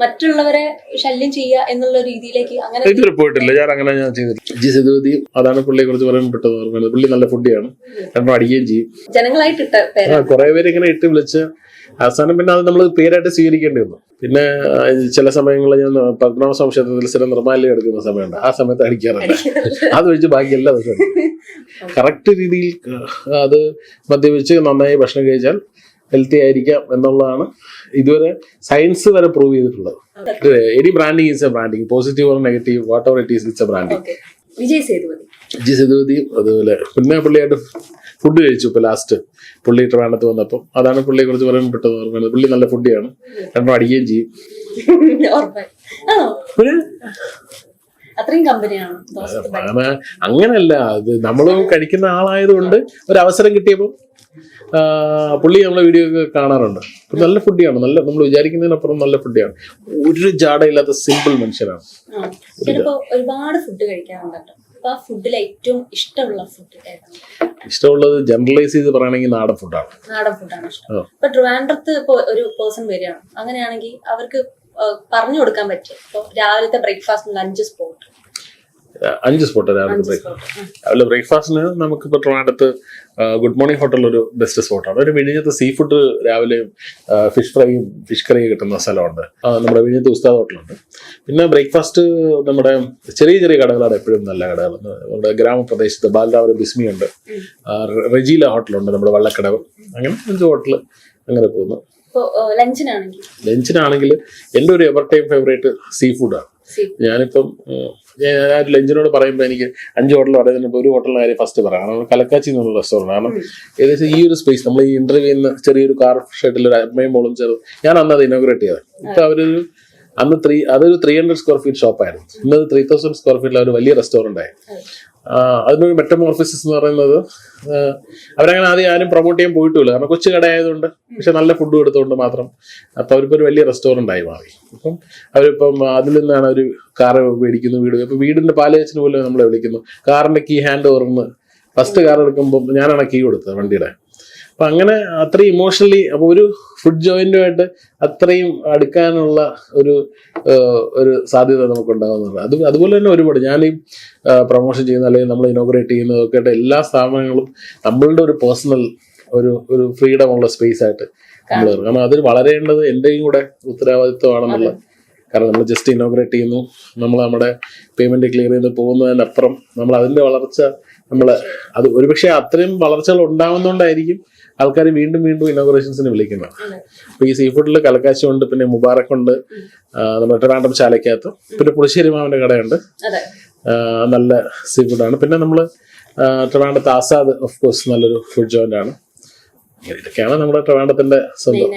മറ്റുള്ളവരെ ശല്യം ചെയ്യുക എന്നുള്ള രീതിയിലേക്ക് അങ്ങനെ ഇതുവരെ പോയിട്ടില്ല. ഞാൻ അങ്ങനെ ഞാൻ ചെയ്തിട്ടില്ല. ജി സതുപതി അതാണ് പുള്ളിയെ കുറിച്ച് പറയാൻ പെട്ടത് ഓർമ്മയുള്ളത് പുള്ളി നല്ല ഫുഡിയാണ് കാരണം അടിക്കുകയും ചെയ്യും. ജനങ്ങളായിട്ട് ഇട്ട കുറെ പേര് ഇങ്ങനെ ഇട്ട് വിളിച്ച് അവസാനം പിന്നെ അത് നമ്മൾ പേരായിട്ട് സ്വീകരിക്കേണ്ടി വന്നു. പിന്നെ ചില സമയങ്ങളിൽ ഞാൻ പത്മനാഭ ക്ഷേത്രത്തിൽ ചില നിർമ്മാല്യം എടുക്കുന്ന സമയമുണ്ട്. ആ സമയത്ത് അടിക്കാറുണ്ട് അത് ഒഴിച്ച് ബാക്കി എല്ലാ ദിവസവും കറക്റ്റ് രീതിയിൽ അത് മദ്യപിച്ച് നന്നായി ഭക്ഷണം കഴിച്ചാൽ ഹെൽത്തി ആയിരിക്കാം എന്നുള്ളതാണ് ഇതുവരെ സയൻസ് വരെ പ്രൂവ് ചെയ്തിട്ടുള്ളത്. Any branding is a branding positive or negative whatever it is it's a branding Vijay Sethupathi. അതുപോലെ പിന്നെ പുള്ളിയായിട്ട് ഫുഡ് കഴിച്ചു ഇപ്പൊ ലാസ്റ്റ് പുള്ളി ട്രിവാൻഡത്ത് വന്നപ്പോൾ അതാണ് പുള്ളിയെ കുറിച്ച് പറയാൻ പെട്ടത് ഓർമ്മ പുള്ളി നല്ല ഫുഡിയാണ് രണ്ടും അടിക്കുകയും ചെയ്യും. അത്രയും കമ്പനിയാണോ? അങ്ങനല്ല. അത് നമ്മൾ കഴിക്കുന്ന ആളായതുകൊണ്ട് ഒരു അവസരം കിട്ടിയപ്പോൾ പുള്ളി നമ്മളെ വീഡിയോ ഒക്കെ കാണാറുണ്ട്. നല്ല ഫുഡിയാണ് നല്ല നമ്മൾ വിചാരിക്കുന്നതിനപ്പുറം നല്ല ഫുഡിയാണ് ഒരു ജാടയില്ലാത്ത സിമ്പിൾ മനുഷ്യനാണ്. ഒരുപാട് ഫുഡ് ഫുഡിൽ ഏറ്റവും ഇഷ്ടമുള്ള ഫുഡ് ഇഷ്ടമുള്ളത് ജനറലൈസ് ചെയ്ത് പറയുകയാണെങ്കിൽ നാടൻ ഫുഡാണ് നാടൻ ഫുഡാണ് ഇഷ്ടം. ആ. ഇപ്പൊ ട്രിവാൻഡ്രത്ത് ഇപ്പൊ ഒരു പേഴ്സൺ വരികയാണ്. അങ്ങനെയാണെങ്കിൽ അവർക്ക് പറഞ്ഞു കൊടുക്കാൻ പറ്റും ഇപ്പൊ രാവിലത്തെ ബ്രേക്ക്ഫാസ്റ്റ് ലഞ്ച് സ്പോട്ട് അഞ്ച് സ്പോട്ട് രാവിലെ രാവിലെ ബ്രേക്ക്ഫാസ്റ്റിന് നമുക്ക് ഇപ്പോൾ അടുത്ത് ഗുഡ് മോർണിംഗ് ഹോട്ടൽ ഒരു ബെസ്റ്റ് സ്പോട്ടാണ് ഒരു വിഴിഞ്ഞത്ത് സീ ഫുഡ് രാവിലെ ഫിഷ് ഫ്രൈയും ഫിഷ് കറിയും കിട്ടുന്ന സ്ഥലമുണ്ട്. നമ്മുടെ വിഴിഞ്ഞത്ത് ഉസ്താദ് ഹോട്ടലുണ്ട് പിന്നെ ബ്രേക്ക്ഫാസ്റ്റ് നമ്മുടെ ചെറിയ ചെറിയ കടകളാണ് എപ്പോഴും നല്ല കടകൾ. നമ്മുടെ ഗ്രാമപ്രദേശത്ത് ബാലരാവരം ബിസ്മി ഉണ്ട്. റെജീല ഹോട്ടലുണ്ട് നമ്മുടെ വള്ളക്കടവ്. അങ്ങനെ അഞ്ച് ഹോട്ടൽ അങ്ങനെ പോകുന്നു. ലഞ്ചിനാണെങ്കിൽ എന്റെ ഒരു എവർ ടൈം ഫേവറേറ്റ് സീ ഫുഡാണ് ഞാനിപ്പം ഞാൻ ആ ലഞ്ചിനോട് പറയുമ്പോൾ എനിക്ക് അഞ്ച് ഹോട്ടൽ പറയുന്നതിന് ഒരു ഹോട്ടലിന് കാര്യം ഫസ്റ്റ് പറയാം കാരണം കലക്കാച്ചി എന്നുള്ള റെസ്റ്റോറന്റ് കാരണം ഏകദേശം ഈ ഒരു സ്പേസ് നമ്മൾ ഈ ഇന്റർവ്യൂ ചെയ്യുന്ന ചെറിയൊരു കാർ ഷെഡിൽ ഒരു അമ്മയും മോളും ചെറു ഞാൻ അന്ന് അത് ഇനോഗ്രേറ്റ് ചെയ്തത്. ഇപ്പൊ അവരൊരു അന്ന് ത്രീ അതൊരു ത്രീ ഹൺഡ്രഡ് സ്ക്വയർ ഫീറ്റ് ഷോപ്പായിരുന്നു ഇന്നത് ത്രീ തൗസൻഡ് സ്ക്വയർ ഫീറ്റിൽ ഒരു വലിയ റെസ്റ്റോറന്റ് ആയി. അതിനൊരു മെറ്റമോർഫിസിസ് എന്ന് പറയുന്നത് അവരങ്ങനെ ആദ്യം ആരും പ്രൊമോട്ട് ചെയ്യാൻ പോയിട്ടുമില്ല കാരണം കൊച്ചു കടയായതുകൊണ്ട് പക്ഷെ നല്ല ഫുഡ് കൊടുത്തുകൊണ്ട് മാത്രം അപ്പൊ അവരിപ്പോ ഒരു വലിയ റെസ്റ്റോറന്റ് ആയി മാറി. അപ്പം അവരിപ്പം അതിൽ നിന്നാണ് അവർ കാറ് മേടിക്കുന്നു വീട്. അപ്പൊ വീടിന്റെ പാലയച്ചിന് പോലും നമ്മളെ വിളിക്കുന്നു. കാറിന്റെ കീ ഹാൻഡ് ഓർന്ന് ഫസ്റ്റ് കാർ എടുക്കുമ്പോൾ ഞാനാണ് കീ കൊടുത്തത് വണ്ടിയുടെ. അപ്പൊ അങ്ങനെ അത്രയും ഇമോഷണലി അപ്പൊ ഒരു ഫുഡ് ജോയിന്റുമായിട്ട് അത്രയും അടുക്കാനുള്ള ഒരു ഒരു സാധ്യത നമുക്ക് ഉണ്ടാകുന്നുണ്ട് അത് അതുപോലെ തന്നെ ഒരുപാട് ഞാൻ ഈ പ്രൊമോഷൻ ചെയ്യുന്ന അല്ലെങ്കിൽ നമ്മൾ ഇനോഗ്രേറ്റ് ചെയ്യുന്നതൊക്കെ ആയിട്ട് എല്ലാ സ്ഥാപനങ്ങളും നമ്മളുടെ ഒരു പേഴ്സണൽ ഒരു ഒരു ഫ്രീഡം ഉള്ള സ്പേസ് ആയിട്ട് നമ്മൾ കാരണം അതിൽ വളരേണ്ടത് എന്റെയും കൂടെ ഉത്തരവാദിത്വമാണെന്നുള്ള കാരണം നമ്മൾ ജസ്റ്റ് ഇനോഗ്രേറ്റ് ചെയ്യുന്നു. നമ്മൾ നമ്മുടെ പേയ്മെന്റ് ക്ലിയർ ചെയ്ത് പോകുന്നതിനപ്പുറം നമ്മൾ അതിന്റെ വളർച്ച നമ്മൾ അത് ഒരുപക്ഷെ അത്രയും വളർച്ചകൾ ഉണ്ടാവുന്നതുകൊണ്ടായിരിക്കും ആൾക്കാർ വീണ്ടും വീണ്ടും ഇനോഗ്രേഷൻസിന് വിളിക്കുന്നത്. അപ്പൊ ഈ സീ ഫുഡിൽ കലക്കാശി ഉണ്ട് പിന്നെ മുബാറക് ഉണ്ട് നമ്മുടെ ട്രിവാൻഡ്രം ചാലയ്ക്കകത്ത് പിന്നെ പുളിശ്ശേരി മാവിന്റെ കടയുണ്ട്. നല്ല സീ ഫുഡാണ് പിന്നെ നമ്മൾ ട്രിവാൻഡ്രത്ത് ആസാദ് ഓഫ് കോഴ്സ് നല്ലൊരു ഫുഡ് ജോയിന്റ് ആണ്. ഇതൊക്കെയാണ് നമ്മുടെ ട്രിവാൻഡത്തിന്റെ സ്വന്തം.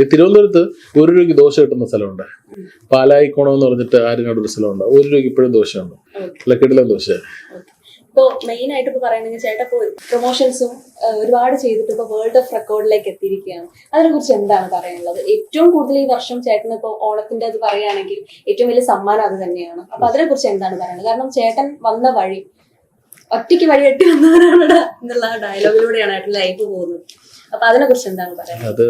ഈ തിരുവനന്തപുരത്ത് ഒരു രൂപയ്ക്ക് ദോശ കിട്ടുന്ന സ്ഥലമുണ്ട്. പാലായിക്കോണം എന്ന് പറഞ്ഞിട്ട് ആര്യനാട് ഒരു സ്ഥലമുണ്ട്. ഒരു രൂപയ്ക്ക് ഇപ്പോഴും ദോശയുണ്ട്. കിടിലൻ ദോശ. ഇപ്പോ മെയിൻ ആയിട്ട് ഇപ്പൊ പറയുകയാണെങ്കിൽ ചേട്ടാ ഇപ്പോ പ്രൊമോഷൻസും ഒരുപാട് ചെയ്തിട്ട് ഇപ്പൊ വേൾഡ് ഓഫ് റെക്കോർഡിലേക്ക് എത്തിയിരിക്കുകയാണ്. അതിനെ കുറിച്ച് എന്താണ് പറയാനുള്ളത്? ഏറ്റവും കൂടുതൽ ഈ വർഷം ചേട്ടൻ ഇപ്പൊ ഓണത്തിന്റെ അത് പറയുകയാണെങ്കിൽ ഏറ്റവും വലിയ സമ്മാനം അത് തന്നെയാണ്. അപ്പൊ അതിനെ കുറിച്ച് എന്താണ് പറയുന്നത് കാരണം ചേട്ടൻ വന്ന വഴി ഒറ്റയ്ക്ക് വഴി എട്ടി വന്നവരാണ് എന്നുള്ള ഡയലോഗിലൂടെയാണ് ഏട്ടൻ ലൈഫ് പോകുന്നത്. എന്താണ് പറയുന്നത് അത്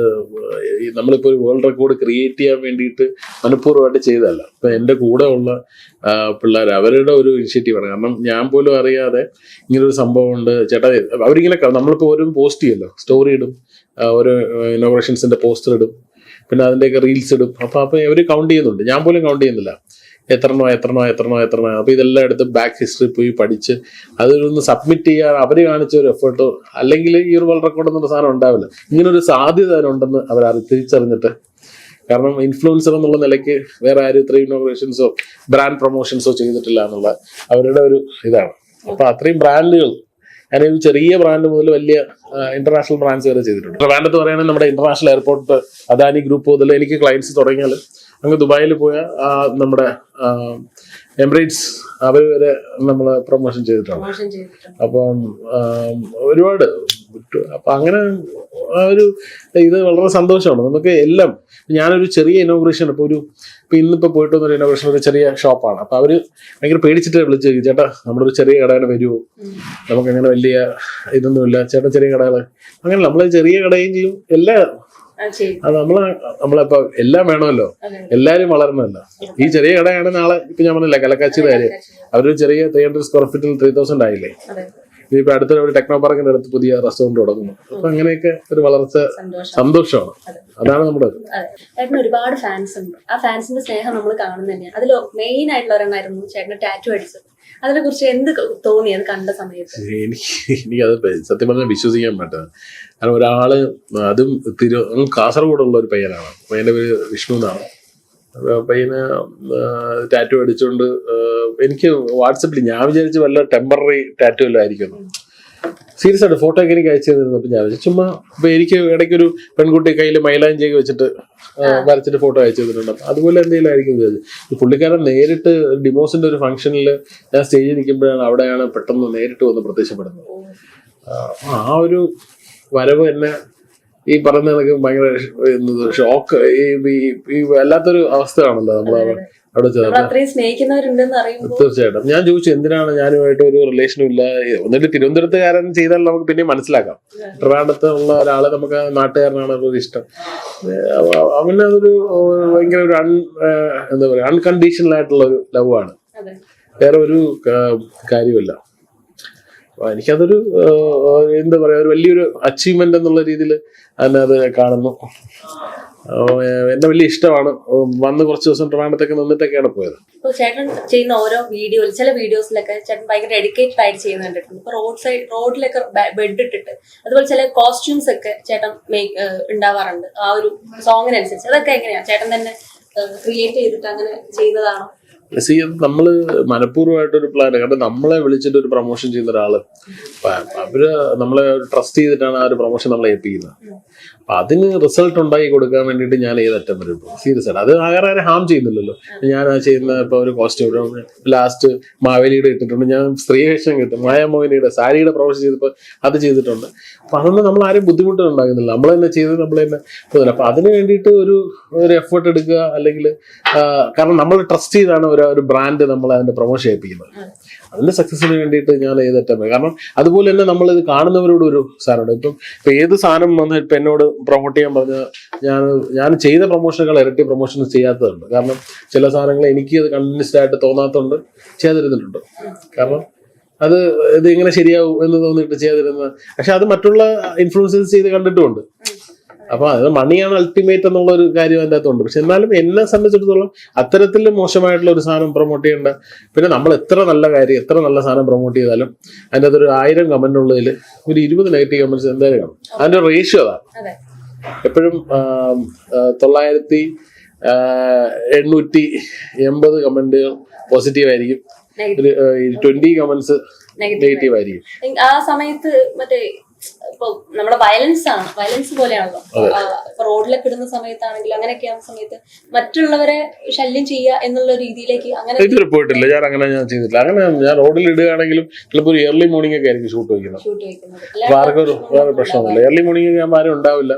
നമ്മളിപ്പോ ഒരു വേൾഡ് റെക്കോർഡ് ക്രിയേറ്റ് ചെയ്യാൻ വേണ്ടിയിട്ട് മനഃപൂർവമായിട്ട് ചെയ്തതല്ല. ഇപ്പൊ എന്റെ കൂടെ ഉള്ള പിള്ളേർ അവരുടെ ഒരു ഇനിഷ്യേറ്റീവ് ആണ് കാരണം ഞാൻ പോലും അറിയാതെ ഇങ്ങനൊരു സംഭവം ഉണ്ട് ചേട്ടാ അവരിങ്ങനെ നമ്മളിപ്പോ ഓരോ പോസ്റ്റ് ചെയ്യല്ലോ. സ്റ്റോറി ഇടും. ഓരോ ഇനോഗ്രേഷൻസിന്റെ പോസ്റ്റർ ഇടും. പിന്നെ അതിന്റെയൊക്കെ റീൽസ് ഇടും. അപ്പൊ അപ്പൊ അവർ കൗണ്ട് ചെയ്യുന്നുണ്ട്. ഞാൻ പോലും കൗണ്ട് ചെയ്യുന്നില്ല. എത്രണ്ണോ എത്രണ്ണോ എത്രണ്ണോ എത്രണ്ണോ. അപ്പൊ ഇതെല്ലാം എടുത്ത് ബാക്ക് ഹിസ്റ്ററി പോയി പഠിച്ച് അതൊന്ന് സബ്മിറ്റ് ചെയ്യാൻ അവർ കാണിച്ച ഒരു എഫേർട്ടോ അല്ലെങ്കിൽ ഈ ഒരു വേൾഡ് റെക്കോർഡ് എന്നൊരു സാധനം ഉണ്ടാവില്ല. ഇങ്ങനെ ഒരു സാധ്യത അതിനുണ്ടെന്ന് അവർ അത് തിരിച്ചറിഞ്ഞിട്ട്. കാരണം ഇൻഫ്ലുവൻസർ എന്നുള്ള നിലയ്ക്ക് വേറെ ആരും ഇത്ര ഇന്നോഗ്രേഷൻസോ ബ്രാൻഡ് പ്രൊമോഷൻസോ ചെയ്തിട്ടില്ല എന്നുള്ള അവരുടെ ഒരു ഇതാണ്. അപ്പൊ അത്രയും ബ്രാൻഡുകൾ ഞാൻ ഒരു ചെറിയ ബ്രാൻഡ് മുതൽ വലിയ ഇന്റർനാഷണൽ ബ്രാൻഡ്സ് വരെ ചെയ്തിട്ടുണ്ട്. ബ്രാൻഡ് എന്ന് പറയുകയാണെങ്കിൽ നമ്മുടെ ഇന്റർനാഷണൽ എയർപോർട്ട് അദാനി ഗ്രൂപ്പ് മുതൽ എനിക്ക് ക്ലയൻസ് തുടങ്ങിയാൽ അങ്ങ് ദുബായിൽ പോയ നമ്മുടെ എമിറേറ്റ്സ് അവർ വരെ നമ്മൾ പ്രൊമോഷൻ ചെയ്തിട്ടുണ്ട്. അപ്പം ഒരുപാട് അപ്പം അങ്ങനെ ആ ഒരു ഇത് വളരെ സന്തോഷമാണ്. നമുക്ക് എല്ലാം ഞാനൊരു ചെറിയ ഇനോഗ്രേഷൻ ഇപ്പൊ ഒരു ഇപ്പൊ ഇന്നിപ്പോ പോയിട്ട് വന്നൊരു ഇനോഗ്രേഷൻ ഒരു ചെറിയ ഷോപ്പാണ് അപ്പൊ അവർ ഭയങ്കര പേടിച്ചിട്ട് വിളിച്ച് ചേട്ടാ നമ്മുടെ ഒരു ചെറിയ കടയിൽ വരുമോ. നമുക്ക് അങ്ങനെ വലിയ ഇതൊന്നുമില്ല. ചേട്ടാ ചെറിയ കടകൾ അങ്ങനെ നമ്മൾ ചെറിയ കടയും ചെയ്യും എല്ലാ അത് നമ്മളെ നമ്മളിപ്പോ എല്ലാം വേണമല്ലോ. എല്ലാരും വളരണമല്ലോ ഈ ചെറിയ കടയാണ് നാളെ ഇപ്പൊ ഞാൻ പറഞ്ഞില്ല കലക്കാച്ചിയുടെ കാര്യം അവരൊരു ചെറിയ ത്രീ ഹൺഡ്രഡ് സ്ക്വയർ ഫീറ്റിൽ ത്രീ തൗസൻഡ് ആയില്ലേ. ഇനിയിപ്പോ അടുത്ത ഒരു ടെക്നോ പാർക്കിന്റെ അടുത്ത് പുതിയ റെസ്റ്റോറന്റ് തുടങ്ങുന്നു. അപ്പൊ അങ്ങനെയൊക്കെ ഒരു വളർച്ച സന്തോഷം. സന്തോഷമാണ്. അതാണ് നമ്മുടെ. ചേട്ടന് ഒരുപാട് ഫാൻസ് ഉണ്ട്. ആ ഫാൻസിന്റെ സ്നേഹം നമ്മൾ കാണുന്നതന്നെയാണ് അതിലോ അതിൽ മെയിൻ ആയിട്ടുള്ള ഒരെണ്ണമായിരുന്നു ചേട്ടന് ടാറ്റു അടിച്ചത്. അതിനെ കുറിച്ച് എന്ത് തോന്നി? അത് കണ്ട സമയത്ത്. എനിക്ക് എനിക്കത് സത്യം പറഞ്ഞാൽ വിശ്വസിക്കാൻ പറ്റാ. കാരണം ഒരാൾ അതും തിരു കാസർഗോഡുള്ള ഒരു പയ്യനാണ്. പയ്യന്റെ പേര് വിഷ്ണു എന്നാണ്. പയ്യന് ടാറ്റു അടിച്ചുകൊണ്ട് എനിക്ക് വാട്സപ്പിൽ ഞാൻ വിചാരിച്ചു വല്ല ടെമ്പററി ടാറ്റു എല്ലാം ആയിരിക്കും സീരിയസ് ആയിട്ട് ഫോട്ടോ ഒക്കെ എനിക്ക് അയച്ചു തന്നിരുന്നപ്പോൾ ഞാൻ ചുമ്മാ അപ്പൊ എനിക്ക് ഇടയ്ക്കൊരു പെൺകുട്ടി കയ്യിൽ മൈലാഞ്ചിയൊക്കെ വെച്ചിട്ട് വരച്ചിട്ട് ഫോട്ടോ അയച്ചു തന്നിട്ടുണ്ട്. അപ്പൊ അതുപോലെ എന്തെങ്കിലും ആയിരിക്കും വിചാരിച്ചു ഈ പുള്ളിക്കാരൻ നേരിട്ട് ഡിമോസിന്റെ ഒരു ഫംഗ്ഷനിൽ ഞാൻ സ്റ്റേജിൽ നിൽക്കുമ്പോഴാണ് അവിടെയാണ് പെട്ടെന്ന് നേരിട്ട് വന്ന് പ്രത്യക്ഷപ്പെടുന്നത്. ആ, ആ ഒരു വരവ് എന്നെ ഈ പറയുന്ന കണക്ക് ഭയങ്കര ഷോക്ക് ഈ വല്ലാത്തൊരു അവസ്ഥയാണല്ലോ നമ്മൾ അവിടെ തീർച്ചയായിട്ടും. ഞാൻ ചോദിച്ചു എന്തിനാണ് ഞാനുമായിട്ട് ഒരു റിലേഷനും ഇല്ല? എന്നിട്ട് തിരുവനന്തപുരത്തുകാരൻ ചെയ്താൽ നമുക്ക് പിന്നെ മനസ്സിലാക്കാം. ഉള്ള ഒരാളെ നമുക്ക് നാട്ടുകാരനാണ് ഒരു ഇഷ്ടം. അവന് അതൊരു ഭയങ്കര ഒരു അൺ എന്താ പറയുക അൺകണ്ടീഷണൽ ആയിട്ടുള്ള ഒരു ലവ് ആണ്. വേറെ ഒരു കാര്യമില്ല എനിക്കതൊരു എന്താ പറയാ ഒരു വലിയൊരു അച്ചീവ്മെന്റ് എന്നുള്ള രീതിയിൽ തന്നെ അത് കാണുന്നു എന്നെ വലിയ ഇഷ്ടമാണ്. വന്ന് കുറച്ച് ദിവസം ട്രിവാൻഡത്തൊക്കെ നിന്നിട്ടൊക്കെയാണ് പോയത്. ചേട്ടൻ ചെയ്യുന്ന ഓരോ വീഡിയോയിൽ ചില വീഡിയോസിലൊക്കെ ചേട്ടൻ ഭയങ്കര ഡെഡിക്കേറ്റഡ് ആയിട്ട് ചെയ്യുന്ന കണ്ടിട്ടുണ്ട്. ഇപ്പൊ റോഡ് സൈഡ് റോഡിലൊക്കെ ബെഡ് ഇട്ടിട്ട്. അതുപോലെ ചില കോസ്റ്റ്യൂംസ് ഒക്കെ ചേട്ടൻ ഉണ്ടാവാറുണ്ട്. ആ ഒരു സോങ്ങിനനുസരിച്ച് അതൊക്കെ എങ്ങനെയാ? ചേട്ടൻ തന്നെ ക്രിയേറ്റ് ചെയ്തിട്ട് അങ്ങനെ ചെയ്യുന്നതാണോ? സി നമ്മൾ മനഃപൂർവമായിട്ടൊരു പ്ലാൻ കാരണം നമ്മളെ വിളിച്ചിട്ട് ഒരു പ്രൊമോഷൻ ചെയ്യുന്ന ഒരാൾ. അവർ നമ്മളെ ട്രസ്റ്റ് ചെയ്തിട്ടാണ് ആ ഒരു പ്രൊമോഷൻ നമ്മളെ ഏൽപ്പിക്കുന്നത്. അപ്പൊ അതിന് റിസൾട്ട് ഉണ്ടാക്കി കൊടുക്കാൻ വേണ്ടിയിട്ട് ഞാൻ ഏത് അറ്റം വരും സീരിയസ് ആയിട്ട്. അത് വേറെ ആരെ ഹാം ചെയ്യുന്നില്ലല്ലോ. ഞാൻ ആ ചെയ്യുന്ന ഇപ്പൊ ഒരു കോസ്റ്റ്യൂം ലാസ്റ്റ് മാവേലിയുടെ ഇട്ടിട്ടുണ്ട്. ഞാൻ സ്ത്രീ വേഷം കിട്ടും. മായാമോഹിനിയുടെ സാരിയുടെ പ്രൊഫഷൻ ചെയ്തപ്പോൾ അത് ചെയ്തിട്ടുണ്ട്. അപ്പൊ അതൊന്നും നമ്മൾ ആരും ബുദ്ധിമുട്ടും ഉണ്ടാകുന്നില്ല നമ്മൾ തന്നെ ചെയ്ത് നമ്മൾ തന്നെ പോകുന്നില്ല അപ്പൊ അതിന് വേണ്ടിയിട്ട് ഒരു ഒരു എഫേർട്ട് എടുക്കുക അല്ലെങ്കിൽ കാരണം നമ്മൾ ട്രസ്റ്റ് ചെയ്താണ് ഒരു ഒരു ബ്രാൻഡ് നമ്മൾ അതിന്റെ പ്രൊമോഷൻ ചെയ്യിപ്പിക്കുന്നത് അതിന്റെ സക്സസിന് വേണ്ടിയിട്ട് ഞാൻ ഏതറ്റം കാരണം അതുപോലെ തന്നെ നമ്മൾ ഇത് കാണുന്നവരോട് ഒരു സാധനമുണ്ട് ഇപ്പം ഇപ്പൊ ഏത് സാധനം വന്ന് ഇപ്പൊ എന്നോട് പ്രൊമോട്ട് ചെയ്യാൻ പറഞ്ഞ ഞാൻ ഞാൻ ചെയ്ത പ്രൊമോഷനുകൾ ഇരട്ടി പ്രൊമോഷൻ ചെയ്യാത്തതുണ്ട്. കാരണം ചില സാധനങ്ങൾ എനിക്ക് അത് കണ്ടിന്യൂസ്ഡ് ആയിട്ട് തോന്നാത്തതുകൊണ്ട് ചെയ്തിരുന്നിട്ടുണ്ട്. കാരണം അത് ഇത് ഇങ്ങനെ ശരിയാവും എന്ന് തോന്നിയിട്ട് ചെയ്തിരുന്നത്. പക്ഷെ അത് മറ്റുള്ള ഇൻഫ്ലുവൻസസ് ചെയ്ത് കണ്ടിട്ടുമുണ്ട്. അപ്പൊ അത് മണിയാണ് അൾട്ടിമേറ്റ് എന്നുള്ള ഒരു കാര്യം അതിന്റെ അകത്തുണ്ട് പക്ഷെ എന്നാലും എന്നെ സംബന്ധിച്ചിടത്തോളം അത്തരത്തിൽ മോശമായിട്ടുള്ള ഒരു സാധനം പ്രൊമോട്ട് ചെയ്യേണ്ട. പിന്നെ നമ്മൾ എത്ര നല്ല കാര്യം എത്ര നല്ല സാധനം പ്രൊമോട്ട് ചെയ്താലും അതിന്റെ അകത്തൊരു ആയിരം കമന്റ് ഉള്ളതിൽ ഒരു ഇരുപത് നെഗറ്റീവ് കമന്റ്സ് എന്തായാലും കാണും. അതിന്റെ റേഷ്യോ അതാണ് അതെ. എപ്പോഴും തൊള്ളായിരത്തി എണ്ണൂറ്റി എൺപത് കമന്റുകൾ പോസിറ്റീവ് ആയിരിക്കും. ട്വന്റി കമന്റ്സ് നെഗറ്റീവ് നെഗറ്റീവ് ആയിരിക്കും. ആ സമയത്ത് മറ്റേ ഇപ്പൊ നമ്മുടെ വയലൻസ് ആണ്. വയലൻസ് പോലെയാണല്ലോ. ഇപ്പൊ റോഡിലൊക്കെ ഇടുന്ന സമയത്താണെങ്കിലും അങ്ങനെയൊക്കെ ആവുന്ന സമയത്ത് മറ്റുള്ളവരെ ശല്യം ചെയ്യുക എന്നുള്ള രീതിയിലേക്ക് അങ്ങനെ ഇതുവരെ പോയിട്ടില്ല ഞാൻ അങ്ങനെ ഞാൻ ചെയ്തിട്ടില്ല. അങ്ങനെ ഞാൻ റോഡിൽ ഇടുകയാണെങ്കിലും ചിലപ്പോൾ ഒരു ഏർലി മോർണിംഗ് ഒക്കെ ആയിരിക്കും ഷൂട്ട് വയ്ക്കുന്നത്. ഷൂട്ട് വയ്ക്കുന്നത്. ആർക്കും വേറെ പ്രശ്നമൊന്നുമില്ല. ഏർലി മോർണിംഗ് ഞാൻ ആരും ഉണ്ടാവില്ല.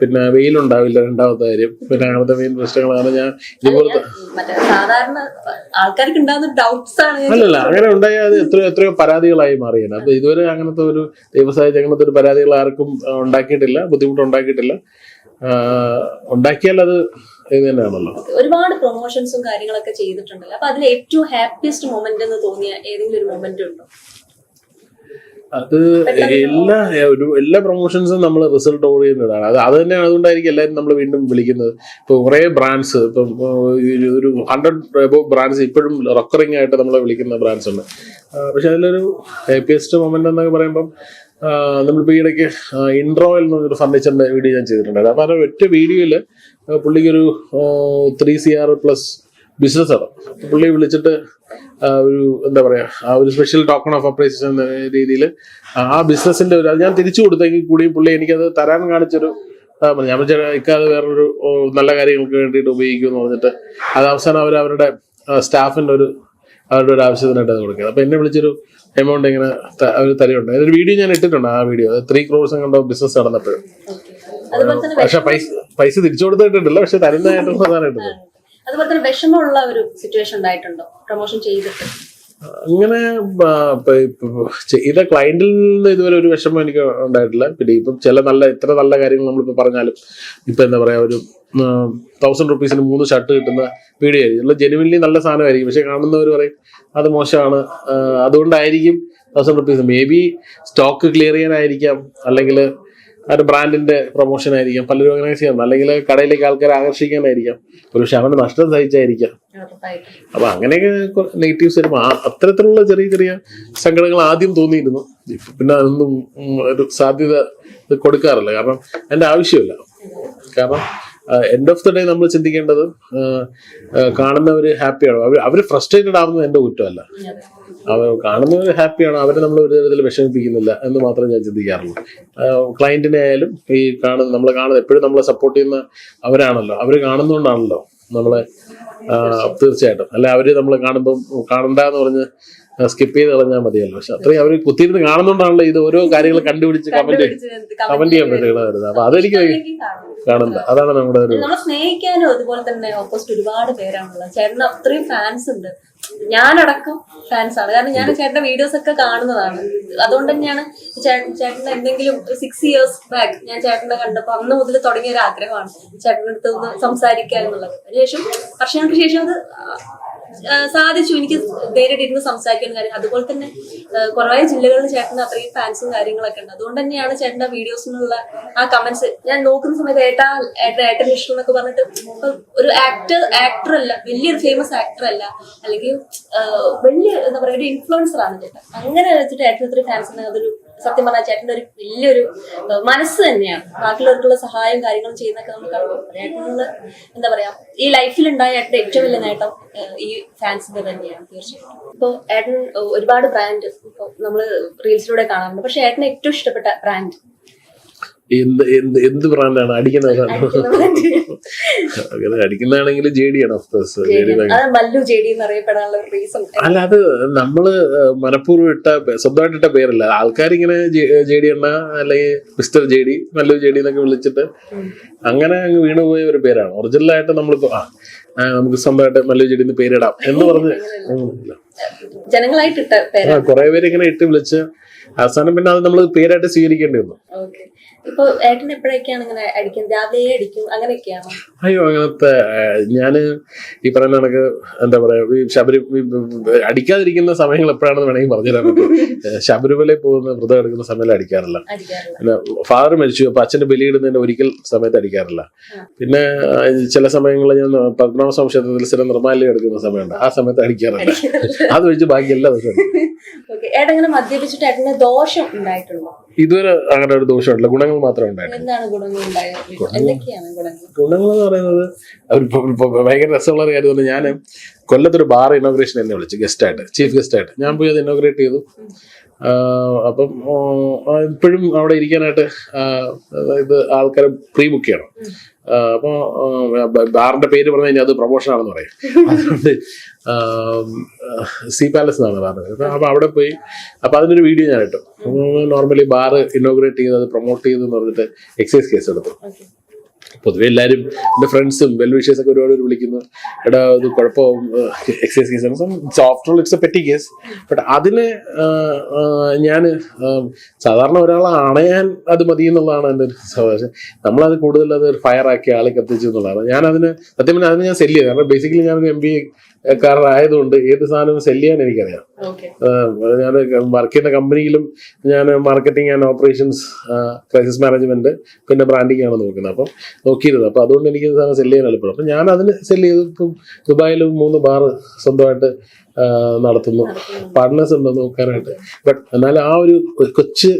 പിന്നെ വെയിലുണ്ടാവില്ല രണ്ടാമത്തെ കാര്യം. പിന്നെ അങ്ങനത്തെ മെയിൻ പ്രശ്നങ്ങളാണ് ഞാൻ ഇതുപോലത്തെ അല്ലല്ല അങ്ങനെ ഉണ്ടായാൽ അത് എത്രയോ എത്രയോ പരാതികളായി മാറിയാണ് അപ്പൊ ഇതുവരെ അങ്ങനത്തെ ഒരു വ്യവസായ അങ്ങനത്തെ ഒരു പരാതികൾ ആർക്കും ഉണ്ടാക്കിയിട്ടില്ല ബുദ്ധിമുട്ട് ഉണ്ടാക്കിയിട്ടില്ല ഉണ്ടാക്കിയാൽ അത് തന്നെയാണല്ലോ. ഒരുപാട് പ്രൊമോഷൻസും കാര്യങ്ങളൊക്കെ ചെയ്തിട്ടുണ്ടല്ലോ. അപ്പൊ അതിൽ ഏറ്റവും ഹാപ്പിയസ്റ്റ് മൊമെന്റ് എന്ന് തോന്നിയ ഏതെങ്കിലും ഒരു മൊമെന്റ് ഉണ്ടോ? അത് എല്ലാ ഒരു എല്ലാ പ്രൊമോഷൻസും നമ്മൾ റിസൾട്ട് ഓറിയന്റഡ് അത് അത് തന്നെയാണ് അതുകൊണ്ടായിരിക്കും എല്ലാവരും നമ്മൾ വീണ്ടും വിളിക്കുന്നത്. ഇപ്പോൾ കുറേ ബ്രാൻഡ്സ് ഇപ്പം ഒരു ഹൺഡ്രഡ് എബോ ബ്രാൻഡ്സ് ഇപ്പോഴും റെക്കറിംഗ് ആയിട്ട് നമ്മളെ വിളിക്കുന്ന ബ്രാൻഡ്സ് ഉണ്ട്. പക്ഷെ അതിലൊരു ഹാപ്പിയസ്റ്റ് മൊമെന്റ് എന്നൊക്കെ പറയുമ്പം നമ്മളിപ്പോ നമ്മളിപ്പോൾ ഈ ഇടയ്ക്ക് ഇൻട്രോയിൽ എന്നൊരു ഫർണിച്ചറിന്റെ വീഡിയോ ഞാൻ ചെയ്തിട്ടുണ്ടായിരുന്നു അപ്പോൾ ആ ഒറ്റ വീഡിയോയിൽ പുള്ളിക്കൊരു three C R plus business ആണ്. പുള്ളി വിളിച്ചിട്ട് ഒരു എന്താ പറയാ ആ ഒരു സ്പെഷ്യൽ ടോക്കൺ ഓഫ് അപ്രൈസേഷൻ എന്ന രീതിയിൽ ആ ബിസിനസിന്റെ ഒരു അത് ഞാൻ തിരിച്ചു കൊടുത്തെങ്കിൽ കൂടിയും പുള്ളി എനിക്കത് തരാൻ കാണിച്ചൊരു. ഞാൻ വിചാരിച്ചു ഇക്കാത് വേറൊരു നല്ല കാര്യങ്ങൾക്ക് വേണ്ടിയിട്ട് ഉപയോഗിക്കുമെന്ന് പറഞ്ഞിട്ട് അത് അവസാനം അവർ അവരുടെ സ്റ്റാഫിന്റെ ഒരു അവരുടെ ഒരു ആവശ്യത്തിനായിട്ട് അത് കൊടുക്കുക അപ്പൊ എന്നെ വിളിച്ചൊരു എമൗണ്ട് ഇങ്ങനെ അവർ തരുന്നുണ്ട് അതൊരു വീഡിയോ ഞാൻ ഇട്ടിട്ടുണ്ട് ആ വീഡിയോ ത്രീ ക്രോഴ്സ് കണ്ടോ ബിസിനസ് നടന്നപ്പോഴും. പക്ഷെ പൈസ പൈസ തിരിച്ചു കൊടുത്തിട്ടില്ല പക്ഷെ തരുന്നതായിട്ടുള്ള സാധനം ഇട്ടിട്ടുണ്ട്. അതുപോലെ തന്നെ വിഷമമുള്ള ഒരു സിറ്റുവേഷൻ ഉണ്ടായിട്ടുണ്ടോ? പ്രൊമോഷൻ ചെയ്തിട്ട്? അങ്ങനെ ചെയ്ത ക്ലയന്റിൽ നിന്ന് ഇതുവരെ ഒരു വിഷമം എനിക്ക് ഉണ്ടായിട്ടില്ല. പിന്നെ ഇപ്പം ചില നല്ല ഇത്ര നല്ല കാര്യങ്ങൾ നമ്മളിപ്പോൾ പറഞ്ഞാലും ഇപ്പൊ എന്താ പറയാ ഒരു തൗസൻഡ് റുപ്പീസിന് മൂന്ന് ഷർട്ട് കിട്ടുന്ന വീഡിയോ ആയിരിക്കും ജെനുവിൻലി നല്ല സാധനമായിരിക്കും. പക്ഷെ കാണുന്നവർ പറയും അത് മോശമാണ്. അതുകൊണ്ടായിരിക്കും thousand rupees maybe stock clear ചെയ്യാനായിരിക്കാം. അല്ലെങ്കിൽ ആ ഒരു ബ്രാൻഡിന്റെ പ്രൊമോഷൻ ആയിരിക്കാം പലരും അങ്ങനെ ചെയ്യാം അല്ലെങ്കിൽ കടയിലേക്ക് ആൾക്കാരെ ആകർഷിക്കാനായിരിക്കാം. ഒരു പക്ഷെ അവന് നഷ്ടം സഹിച്ചായിരിക്കാം. അപ്പൊ അങ്ങനെയൊക്കെ നെഗറ്റീവ്സ് വരുമ്പോൾ അത്തരത്തിലുള്ള ചെറിയ ചെറിയ സങ്കടങ്ങൾ ആദ്യം തോന്നിയിരുന്നു. ഇപ്പൊ പിന്നെ അതൊന്നും ഒരു സാധ്യത കൊടുക്കാറില്ല. കാരണം അതിന്റെ ആവശ്യമില്ല. കാരണം എൻഡ് ഓഫ് ദ ഡേ നമ്മൾ ചിന്തിക്കേണ്ടത് കാണുന്നവര് ഹാപ്പിയാണോ അവർ അവർ ഫ്രസ്ട്രേറ്റഡ് ആവുന്നത് എന്റെ കുറ്റമല്ല. അവർ കാണുന്നവർ ഹാപ്പിയാണോ അവരെ നമ്മൾ ഒരു തരത്തിൽ വിഷമിപ്പിക്കുന്നില്ല എന്ന് മാത്രമേ ഞാൻ ചിന്തിക്കാറുള്ളൂ. ക്ലയന്റിനെ ആയാലും ഈ കാണുന്ന നമ്മളെ കാണുന്ന എപ്പോഴും നമ്മളെ സപ്പോർട്ട് ചെയ്യുന്ന അവരാണല്ലോ. അവർ കാണുന്നതുകൊണ്ടാണല്ലോ നമ്മളെ തീർച്ചയായിട്ടും. അല്ല അവർ നമ്മൾ കാണുമ്പോൾ കാണണ്ട എന്ന് പറഞ്ഞ് സ്കിപ്പ് ചെയ്ത് കളഞ്ഞാൽ മതിയല്ലോ. പക്ഷെ അത്രയും അവർ കുത്തിയിരുന്ന് കാണുന്നോണ്ടാണല്ലോ ഇത് ഓരോ കാര്യങ്ങൾ കണ്ടുപിടിച്ച് കമന്റ് കമന്റ് ചെയ്യാൻ പറ്റുന്നത് അപ്പൊ അതെനിക്ക് കാണുന്നത് അതാണ് നമ്മുടെ ഒരു സ്നേഹിക്കാനും അതുപോലെ തന്നെ ഓപ്പോസിറ്റ് ഒരുപാട് പേരാണുള്ളത്. ചേട്ടന് അത്രയും ഫാൻസ് ഉണ്ട്. ഞാനടക്കം ഫാൻസ് ആണ്. കാരണം ഞാൻ ചേട്ടന്റെ വീഡിയോസ് ഒക്കെ കാണുന്നതാണ്. അതുകൊണ്ട് തന്നെയാണ് ചേട്ടൻ ചേട്ടന്റെ എന്തെങ്കിലും സിക്സ് ഇയേഴ്സ് ബാക്ക് ഞാൻ ചേട്ടനെ കണ്ടപ്പോൾ അന്ന് മുതൽ തുടങ്ങിയ ഒരു ആഗ്രഹമാണ് ചേട്ടന്റെ അടുത്ത് ഒന്ന് സംസാരിക്കുക എന്നുള്ളത് അതിനുശേഷം വർഷങ്ങൾക്ക് ശേഷം അത് സാധിച്ചു. എനിക്ക് നേരിട്ട് ഇരുന്ന് സംസാരിക്കാൻ കാര്യം. അതുപോലെ തന്നെ കുറേ ജില്ലകളിൽ ചേട്ടന് അത്രയും ഫാൻസും കാര്യങ്ങളൊക്കെ ഉണ്ട്. അതുകൊണ്ട് തന്നെയാണ് ചേട്ടന്റെ വീഡിയോസിനുള്ള ആ കമന്റ്സ് ഞാൻ നോക്കുന്ന സമയത്ത് ഏട്ടാ ഏട്ടൻ ഏട്ടൻ ഇഷ്ടം എന്നൊക്കെ പറഞ്ഞിട്ട് ഒരു ആക്ടർ ആക്ടർ അല്ല വലിയൊരു ഫേമസ് ആക്ടർ അല്ല അല്ലെങ്കിൽ വലിയ എന്താ പറയുക ഒരു ഇൻഫ്ലുവൻസർ ആണ് ചേട്ടൻ. അങ്ങനെ വെച്ചിട്ട് ഏട്ടൻ അത്രയും ഫാൻസിന് അതൊരു സത്യം പറഞ്ഞാൽ ചേട്ടന്റെ ഒരു വലിയൊരു മനസ്സ് തന്നെയാണ്. ബാക്കിയുള്ളവർക്കുള്ള സഹായം കാര്യങ്ങളും ചെയ്യുന്നൊക്കെ നമ്മൾ കാണുമ്പോൾ ഏട്ടനുള്ള എന്താ പറയാ ഈ ലൈഫിൽ ഉണ്ടായ ഏട്ടന്റെ ഏറ്റവും വലിയ നേട്ടം ഈ ഫാൻസിന്റെ തന്നെയാണ് തീർച്ചയായിട്ടും. ഇപ്പോൾ ഏട്ടൻ ഒരുപാട് ബ്രാൻഡ് ഇപ്പോൾ നമ്മൾ റീൽസിലൂടെ കാണാറുണ്ട്. പക്ഷെ ഏട്ടന് ഏറ്റവും ഇഷ്ടപ്പെട്ട ബ്രാൻഡ് എന്ത് എന്ത് എന്ത് ബ്രാൻഡാണ്? അടിക്കുന്നത് അങ്ങനെ അടിക്കുന്നതാണെങ്കിൽ ജെ ഡി ആണ്. ഓഫ്കോഴ്സ് അല്ല അത് നമ്മൾ മനഃപൂർവം ഇട്ട സ്വന്തമായിട്ട് ഇട്ട പേരല്ല. ആൾക്കാരിങ്ങനെ ജെ ഡി എണ്ണ അല്ലെങ്കിൽ mister J D Mallu J D എന്നൊക്കെ വിളിച്ചിട്ട് അങ്ങനെ അങ്ങ് വീണുപോയ ഒരു പേരാണ്. ഒറിജിനലായിട്ട് നമ്മളിപ്പോ ആ നമുക്ക് സ്വന്തമായിട്ട് മല്ലു ജെ ഡി എന്ന് പേരിടാം എന്ന് പറഞ്ഞ് ജനങ്ങളായിട്ട് ഇട്ട ആ പേരാണ് കുറെ പേര് ഇങ്ങനെ ഇട്ട് വിളിച്ച് അവസാനം പിന്നെ അത് നമ്മൾ പേരായിട്ട് സ്വീകരിക്കേണ്ടി വന്നു. ഇപ്പൊ ഏട്ടൻ എപ്പോഴൊക്കെയാണ് ഇങ്ങനെ അടിക്കുന്നത് രാവിലെ അടിക്കും? അങ്ങനെയൊക്കെയാണോ? അയ്യോ അങ്ങനത്തെ ഞാൻ ഈ പറയുന്ന കണക്ക് എന്താ പറയാ ഈ ശബരി അടിക്കാതിരിക്കുന്ന സമയങ്ങൾ എപ്പോഴാണെന്ന് വേണമെങ്കിൽ പറഞ്ഞുതരാൻ പറ്റും. ശബരിമല ശബരിമലയിൽ പോകുന്ന വ്രതം എടുക്കുന്ന സമയത്ത് അടിക്കാറില്ല. പിന്നെ ഫാദർ മരിച്ചു അപ്പൊ അച്ഛന്റെ ബലിയിടുന്നതിന്റെ ഒരിക്കൽ സമയത്ത് അടിക്കാറില്ല. പിന്നെ ചില സമയങ്ങളിൽ ഞാൻ പത്മനാഭസ്വാമി ക്ഷേത്രത്തിൽ ചില നിർമ്മാല്യം എടുക്കുന്ന സമയമുണ്ട്. ആ സമയത്ത് അടിക്കാറില്ല. അത് ഒഴിച്ച് ബാക്കി എല്ലാ ദിവസവും മദ്യപിച്ചിട്ട് ഏട്ടന് ദോഷം ഉണ്ടായിട്ടുണ്ടോ? ഇതുവരെ അങ്ങനെ ഒരു ദോഷമില്ല ഗുണങ്ങൾ മാത്രമേ ഉണ്ടായിരുന്നു എന്താണ് ഗുണങ്ങൾ ഉണ്ടായത്? എന്തൊക്കെയാണ് ഗുണങ്ങൾ? ഗുണങ്ങൾ എന്ന് പറയുന്നത് അവർ ഭയങ്കര രസമുള്ള ഒരു കാര്യം ഞാൻ കൊല്ലത്തൊരു ബാർ ഇനോഗ്രേഷൻ എന്നെ വിളിച്ചു ഗസ്റ്റായിട്ട് ചീഫ് ഗസ്റ്റ് ആയിട്ട്. ഞാൻ പോയി അത് ഇനോഗ്രേറ്റ് ചെയ്തു. അപ്പം ഇപ്പോഴും അവിടെ ഇരിക്കാനായിട്ട് ഇത് ആൾക്കാരെ പ്രീ ബുക്ക് ചെയ്യണം ആ, അപ്പൊ ആ, ബ- ബാറിന്റെ പേര് പറഞ്ഞു കഴിഞ്ഞാൽ അത് പ്രൊമോഷൻ ആണെന്ന് പറയും. അതുകൊണ്ട് സി പാലസ് എന്നാണ് പറഞ്ഞത് അപ്പൊ അവിടെ പോയി അപ്പൊ അതിനൊരു വീഡിയോ ഞാൻ ഇട്ടു. നോർമലി ബാർ ഇനോഗ്രേറ്റ് ചെയ്ത് അത് പ്രൊമോട്ട് ചെയ്തെന്ന് പറഞ്ഞിട്ട് എക്സൈസ് കേസ് എടുത്തു. പൊതുവെ എല്ലാവരും എന്റെ ഫ്രണ്ട്സും വെൽ വിഷേഴ്സ് ഒക്കെ ഒരുപാട് വിളിക്കുന്നു. എടാ ഇത് കുഴപ്പം excise case after all it's a petty case but അതിന് ഞാൻ സാധാരണ ഒരാളെ അണയാൻ അത് മതി എന്നുള്ളതാണ് എന്റെ ഒരു സവകാശം നമ്മളത് കൂടുതൽ അത് ഫയർ ആക്കി ആളെ കത്തിച്ചു എന്നുള്ളതാണ്. ഞാൻ അതിന് സത്യം പറഞ്ഞാൽ അതിന് ഞാൻ സെല്ല് ചെയ്തു. കാരണം ബേസിക്കലി ഞാനൊരു എം ബി കാരനായതുകൊണ്ട് ഏത് സാധനവും സെല്ല് ചെയ്യാൻ എനിക്കറിയാം. ഞാൻ വർക്ക് ചെയ്യുന്ന കമ്പനിയിലും ഞാൻ marketing and operations crisis management പിന്നെ ബ്രാൻഡിങ് ആണ് നോക്കുന്നത്. അപ്പം നോക്കിയിരുന്നത്. അപ്പം അതുകൊണ്ട് എനിക്ക് സാധനം സെൽ ചെയ്യാൻ എളുപ്പം. അപ്പം ഞാൻ അതിന് സെൽ ചെയ്ത് ഇപ്പം ദുബായിൽ മൂന്ന് ബാർ സ്വന്തമായിട്ട് നടത്തുന്നു. പാർട്ട്നേഴ്സ് ഉണ്ട് നോക്കാനായിട്ട്. ബട്ട് എന്നാലും ആ ഒരു കൊച്ചു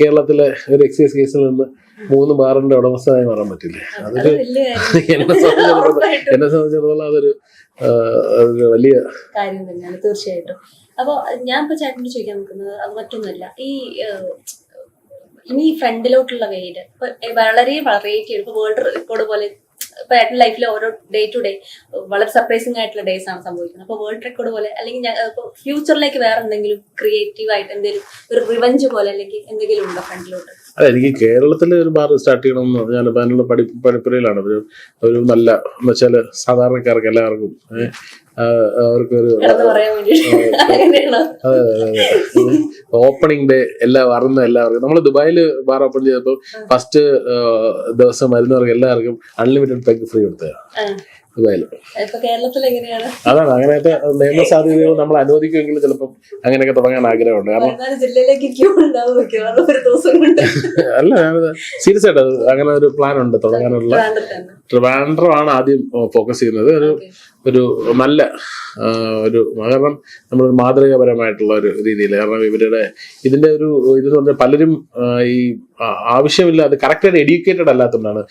കേരളത്തിലെ ഒരു എക്സൈസ് കേസിൽ നിന്ന് മൂന്ന് ബാറിന്റെ ഉടമസ്ഥനായി മാറാൻ പറ്റില്ലേ? അതൊരു എന്നെ സംബന്ധിച്ചിടത്തോളം എന്നെ സംബന്ധിച്ചിടത്തോളം അതൊരു വലിയ കാര്യം തന്നെയാണ് തീർച്ചയായിട്ടും. അപ്പോൾ ഞാൻ ഇപ്പോൾ ചേട്ടനോട് ചോദിക്കാൻ നിൽക്കുന്നത് അത് മറ്റൊന്നുമല്ല. ഈ ഇനി ഫ്രണ്ടിലോട്ടുള്ള വേര് ഇപ്പൊ വളരെ വെറൈറ്റി ഇപ്പൊ വേൾഡ് റെക്കോർഡ് പോലെ ഇപ്പൊ ഏട്ടൻ ലൈഫിൽ ഓരോ ഡേ ടു ഡേ വളരെ സർപ്രൈസിംഗ് ആയിട്ടുള്ള ഡേയ്സ് ആണ് സംഭവിക്കുന്നത്. അപ്പൊ വേൾഡ് റെക്കോർഡ് പോലെ അല്ലെങ്കിൽ ഫ്യൂച്ചറിലേക്ക് വേറെ എന്തെങ്കിലും ക്രിയേറ്റീവ് ആയിട്ട് എന്തെങ്കിലും ഒരു റിവഞ്ച് പോലെ അല്ലെങ്കിൽ എന്തെങ്കിലും ഉണ്ടോ ഫ്രണ്ടിലോട്ട്? അതെ എനിക്ക് കേരളത്തിൽ ഒരു ബാർ സ്റ്റാർട്ട് ചെയ്യണമെന്ന് ഞാൻ അതിനുള്ള പഠി പഠിപ്പുരയിലാണ്. ഒരു ഒരു നല്ല എന്ന് വെച്ചാൽ സാധാരണക്കാർക്ക് എല്ലാവർക്കും വേണ്ടി ഓപ്പണിംഗ് ഡേ എല്ലാം അറിയുന്ന എല്ലാവർക്കും നമ്മൾ ദുബായിൽ ബാർ ഓപ്പൺ ചെയ്തപ്പോൾ ഫസ്റ്റ് ദിവസം വരുന്നവർക്ക് എല്ലാവർക്കും അൺലിമിറ്റഡ് പെഗ് ഫ്രീ കൊടുത്തതാണ് ദുബായിൽ അതാണ് അങ്ങനത്തെ നിയമ സാധ്യതകൾ നമ്മൾ അനുവദിക്കുമെങ്കിൽ ചിലപ്പം അങ്ങനെയൊക്കെ തുടങ്ങാൻ ആഗ്രഹമുണ്ട്. കാരണം അല്ല സീരിയസ് ആയിട്ട് അങ്ങനെ ഒരു പ്ലാൻ ഉണ്ട് തുടങ്ങാനുള്ള. ട്രിവാൻഡ്രത്ത് ട്രിവാൻഡ്രം ആണ് ആദ്യം ഫോക്കസ് ചെയ്യുന്നത്. ഒരു ഒരു നല്ല ഒരു കാരണം നമ്മൾ മാതൃകാപരമായിട്ടുള്ള ഒരു രീതിയിൽ കാരണം ഇവരുടെ ഇതിന്റെ ഒരു ഇതെന്ന് പറഞ്ഞാൽ പലരും ഈ ആവശ്യമില്ലാതെ കറക്റ്റായിട്ട് എഡ്യൂക്കേറ്റഡ് അല്ലാത്തതുകൊണ്ടാണ്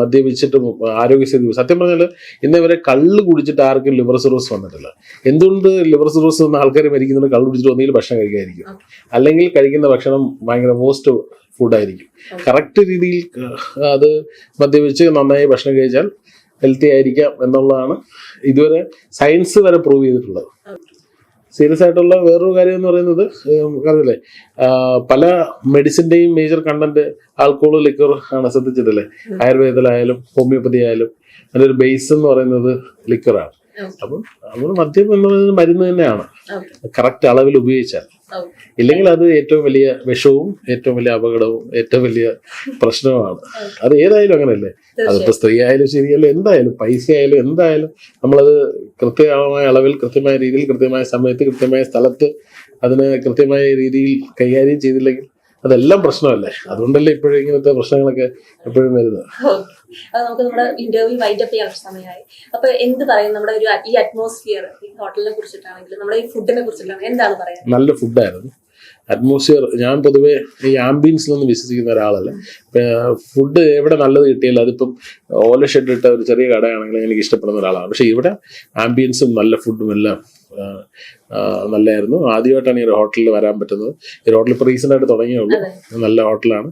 മദ്യപിച്ചിട്ടും ആരോഗ്യസ്ഥിതി സത്യം പറഞ്ഞാൽ ഇന്ന് ഇവരെ കള്ള് കുടിച്ചിട്ട് ആർക്കും ലിവർ സിറോസ് വന്നിട്ടില്ല. എന്തുകൊണ്ട് ലിവർ സിറോസ് വന്ന ആൾക്കാർ മരിക്കുന്നത് കള്ള് കുടിച്ചിട്ട് ഒന്നിൽ ഭക്ഷണം കഴിക്കാതിരിക്കും? അല്ലെങ്കിൽ കഴിക്കുന്ന ഭക്ഷണം ഭയങ്കര മോസ്റ്റ് ഫുഡായിരിക്കും കറക്റ്റ് രീതിയിൽ അത് മദ്യപിച്ച് നന്നായി ഭക്ഷണം കഴിച്ചാൽ ഹെൽത്തി ആയിരിക്കാം എന്നുള്ളതാണ് ഇതുവരെ സയൻസ് വരെ പ്രൂവ് ചെയ്തിട്ടുള്ളത്. സീരിയസ് ആയിട്ടുള്ള വേറൊരു കാര്യം എന്ന് പറയുന്നത് അറിയില്ലേ പല മെഡിസിന്റെയും മേജർ കണ്ടന്റ് ആൽക്കോൾ ലിക്കർ ആണ് ശ്രദ്ധിച്ചിട്ടില്ലേ ആയുർവേദത്തിലായാലും ഹോമിയോപ്പതി ആയാലും അതിന്റെ ഒരു ബേസ് എന്ന് പറയുന്നത് ലിക്കറാണ്. അപ്പം നമ്മൾ മദ്യം എന്നുള്ളത് മരുന്ന് തന്നെയാണ്. കറക്റ്റ് അളവിൽ ഉപയോഗിച്ചാൽ. ഇല്ലെങ്കിൽ അത് ഏറ്റവും വലിയ വിഷവും ഏറ്റവും വലിയ അപകടവും ഏറ്റവും വലിയ പ്രശ്നവുമാണ്. അത് ഏതായാലും അങ്ങനെയല്ലേ? അതിപ്പോ സ്ത്രീ ആയാലും ശരിയല്ലോ? എന്തായാലും പൈസ ആയാലും എന്തായാലും നമ്മളത് കൃത്യമായ അളവിൽ കൃത്യമായ രീതിയിൽ കൃത്യമായ സമയത്ത് കൃത്യമായ സ്ഥലത്ത് അതിന് കൃത്യമായ രീതിയിൽ കൈകാര്യം ചെയ്തില്ലെങ്കിൽ അതെല്ലാം പ്രശ്നമല്ലേ? അതുകൊണ്ടല്ലേ ഇപ്പോഴും ഇങ്ങനത്തെ പ്രശ്നങ്ങളൊക്കെ എപ്പോഴും വരുന്നത്. അത് നമുക്ക് നമ്മുടെ ഇന്റർവ്യൂ വൈൻഡ് അപ്പ് ചെയ്യാനുള്ള സമയമായി. അപ്പൊ എന്ത് പറയും നമ്മുടെ ഒരു ഈ അറ്റ്മോസ്ഫിയർ ഈ ഹോട്ടലിനെ കുറിച്ചിട്ടാണെങ്കിലും നമ്മുടെ ഈ ഫുഡിനെ കുറിച്ചിട്ടാണ് എന്താണ് പറയാൻ നല്ല ഫുഡായിരുന്നു അറ്റ്മോസ്ഫിയർ ഞാൻ പൊതുവേ ഈ ആംബിയൻസിലൊന്നും വിശ്വസിക്കുന്ന ഒരാളല്ല. ഫുഡ് എവിടെ നല്ലത് കിട്ടിയാലും അതിപ്പം ഓല ഷെഡ് ഇട്ട ഒരു ചെറിയ കടയാണെങ്കിൽ എനിക്ക് ഇഷ്ടപ്പെടുന്ന ഒരാളാണ്. പക്ഷെ ഇവിടെ ആംബിയൻസും നല്ല ഫുഡും എല്ലാം നല്ലായിരുന്നു. ആദ്യമായിട്ടാണ് ഈ ഒരു ഹോട്ടലിൽ വരാൻ പറ്റുന്നത്. ഈ ഹോട്ടൽ ഇപ്പോൾ റീസെന്റ് ആയിട്ട് തുടങ്ങിയുള്ളൂ നല്ല ഹോട്ടലാണ്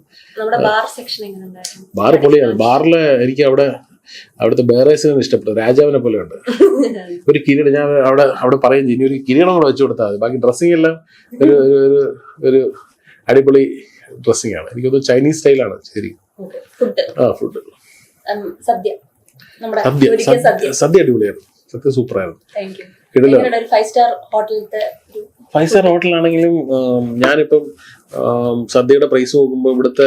ബാർ പൊളിയാണ്. ബാറിൽ എനിക്ക് അവിടെ അവിടുത്തെ ബേറേഴ്സിനെ ഇഷ്ടപ്പെട്ടു. രാജാവിനെ പോലെ ഉണ്ട്. ഒരു കിരീടം ഞാൻ അവിടെ അവിടെ പറയും ഇനി ഒരു കിരീടം കൂടെ വെച്ചു കൊടുത്താൽ മതി. ബാക്കി ഡ്രസ്സിംഗ് എല്ലാം ഒരു ഒരു ഒരു അടിപൊളി ഡ്രസ്സിംഗ് ആണ്. എനിക്കൊന്ന് ചൈനീസ് സ്റ്റൈലാണ് ശരി. ഫുഡ് ആ ഫുഡ് സദ്യ. സദ്യ. സദ്യ. അടിപൊളിയായിരുന്നു. സദ്യ സൂപ്പറായിരുന്നു. കിടലോ ഫൈവ് സ്റ്റാർ ഹോട്ടലിലത്തെ ഫൈവ് സ്റ്റാർ ഹോട്ടലാണെങ്കിലും ഞാനിപ്പം സദ്യയുടെ പ്രൈസ് നോക്കുമ്പോൾ ഇവിടുത്തെ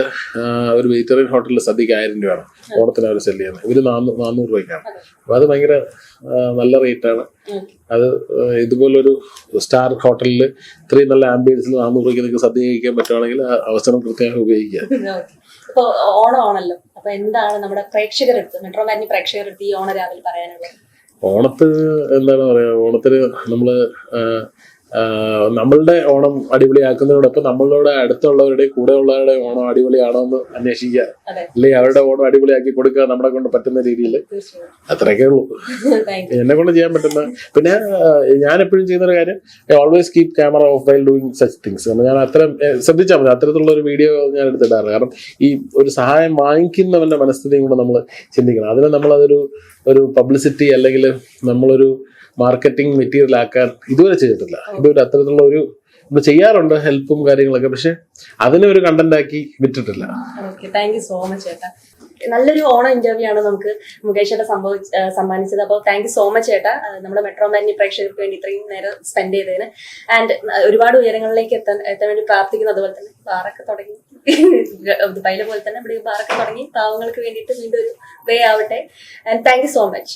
ഒരു വെജിറ്റേറിയൻ ഹോട്ടലിൽ സദ്യക്ക് ആയിരം രൂപയാണ്. ഓണത്തിന് അവർ സെല്ല് ചെയ്യുന്നത് ഇവർ നാനൂറ് രൂപയ്ക്കാണ്. അപ്പൊ അത് ഭയങ്കര നല്ല റേറ്റാണ് ആണ്. അത് ഇതുപോലൊരു സ്റ്റാർ ഹോട്ടലിൽ ഇത്രയും നല്ല ആംബിയൻസിൽ നാനൂറ് രൂപയ്ക്ക് നിങ്ങൾക്ക് സദ്യ കഴിക്കാൻ പറ്റുവാണെങ്കിൽ അവസരം കൃത്യമായി ഉപയോഗിക്കുക. Okay. ഇപ്പൊ ഓണം അപ്പൊ എന്താണ് നമ്മുടെ പ്രേക്ഷകരെടുത്ത് മെട്രോ മാറ്റിനി പ്രേക്ഷകരെടുത്ത് ഈ ഓണം രാവിലെ പറയാനുള്ളത്? ഓണത്തിന് എന്താണ് പറയാ? ഓണത്തിന് നമ്മൾ നമ്മളുടെ ഓണം അടിപൊളിയാക്കുന്നതോടൊപ്പം നമ്മളുടെ അടുത്തുള്ളവരുടെ കൂടെ ഉള്ളവരുടെ ഓണം അടിപൊളിയാണോ എന്ന് അന്വേഷിക്കുക അല്ലെങ്കിൽ അവരുടെ ഓണം അടിപൊളിയാക്കി കൊടുക്കുക നമ്മളെ കൊണ്ട് പറ്റുന്ന രീതിയിൽ അത്രയൊക്കെ ഉള്ളൂ. എന്നെ കൊണ്ട് ചെയ്യാൻ പറ്റുന്ന പിന്നെ ഞാൻ എപ്പോഴും ചെയ്യുന്ന ഒരു കാര്യം always keep camera off while doing such things. ഞാൻ അത്തരം ഏ, ശ്രദ്ധിച്ചാൽ മതി. അത്തരത്തിലുള്ള ഒരു വീഡിയോ ഞാൻ എടുത്തിട്ടാറ് കാരണം ഈ ഒരു സഹായം വാങ്ങിക്കുന്നവന്റെ മനസ്ഥിതിയും കൂടെ നമ്മൾ ചിന്തിക്കണം. അതിന് നമ്മളതൊരു ഒരു പബ്ലിസിറ്റി അല്ലെങ്കിൽ നമ്മളൊരു മാർക്കറ്റിംഗ് മെറ്റീരിയൽ ആക്കാൻ ഇതുവരെ ചെയ്തിട്ടില്ല. ഇതുവരെ അത്തരത്തിലുള്ള ഒരു നമ്മൾ ചെയ്യാറുണ്ട് ഹെൽപ്പും കാര്യങ്ങളൊക്കെ. പക്ഷെ അതിനെ ഒരു കണ്ടന്റ് ആക്കി വിട്ടിട്ടില്ല. താങ്ക് യു സോ മച്ച് ചേട്ടാ. നല്ലൊരു ഓണം ഇന്റർവ്യൂ ആണ് നമുക്ക് മുകേഷ് ചേട്ടാ സംഭവിച്ച സമ്മാനിച്ചത്. അപ്പോൾ താങ്ക് യു സോ മച്ച് ചേട്ടാ. നമ്മുടെ മെട്രോ മാനി പ്രേക്ഷകർക്ക് വേണ്ടി ഇത്രയും നേരം സ്പെൻഡ് ചെയ്തതിന്. ആൻഡ് ഒരുപാട് ഉയരങ്ങളിലേക്ക് എത്താൻ എത്താൻ വേണ്ടി പ്രാർത്ഥിക്കുന്നു. അതുപോലെ തന്നെ ബാറൊക്കെ തുടങ്ങി. ദുബായിലെ പോലെ തന്നെ ഇവിടെ ബാറൊക്കെ തുടങ്ങി. പാവങ്ങൾക്ക് വേണ്ടിയിട്ട് വീണ്ടും ഒരു വേ ആവട്ടെ. And thank you so much